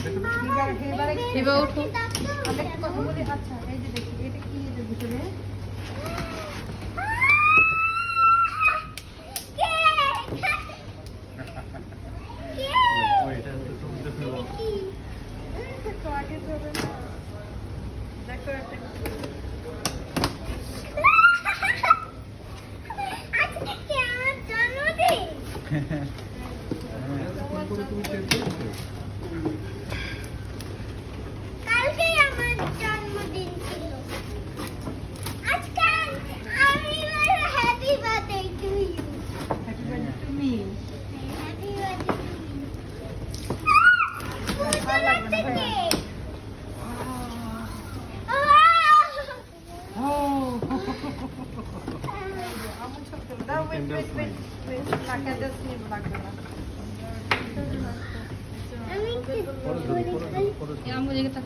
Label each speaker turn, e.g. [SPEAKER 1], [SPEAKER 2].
[SPEAKER 1] এবার বলি আচ্ছা এই যে দেখি এটা কি এটার ভিতরে
[SPEAKER 2] ওই এটা
[SPEAKER 1] 어떡해. Oh. Да, wait, wait, wait, wait.
[SPEAKER 2] Так, я здесь не буду говорить.
[SPEAKER 3] Я могу где-то